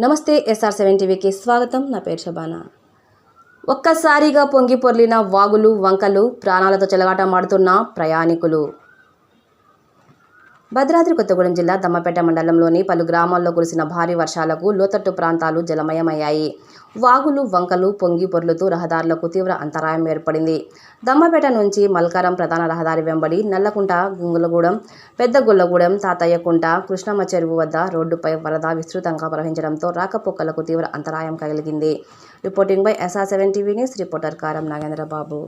నమస్తే SR seven టీవీకి స్వాగతం. నా పేరు శబానా. ఒక్కసారిగా పొంగి పొర్లిన వాగులు వంకలు ప్రాణాలతో చెలగాటమాడుతున్న ప్రయాణికులు. భద్రాద్రి కొత్తగూడెం జిల్లా దమ్మపేట మండలంలోని పలు గ్రామాల్లో కురిసిన భారీ వర్షాలకు లోతట్టు ప్రాంతాలు జలమయమయ్యాయి. వాగులు వంకలు పొంగి పొర్లుతూ రహదారులకు తీవ్ర అంతరాయం ఏర్పడింది. దమ్మపేట నుంచి మల్కారం ప్రధాన రహదారి వెంబడి నల్లకుంట గుంగులగూడెం పెద్ద గుల్లగూడెం తాతయ్యకుంట కృష్ణమ్మ చెరువు వద్ద రోడ్డుపై వరద విస్తృతంగా ప్రవహించడంతో రాకపోకలకు తీవ్ర అంతరాయం కలిగింది. Reporting by SR seven TV news reporter Karam Nagendrababu.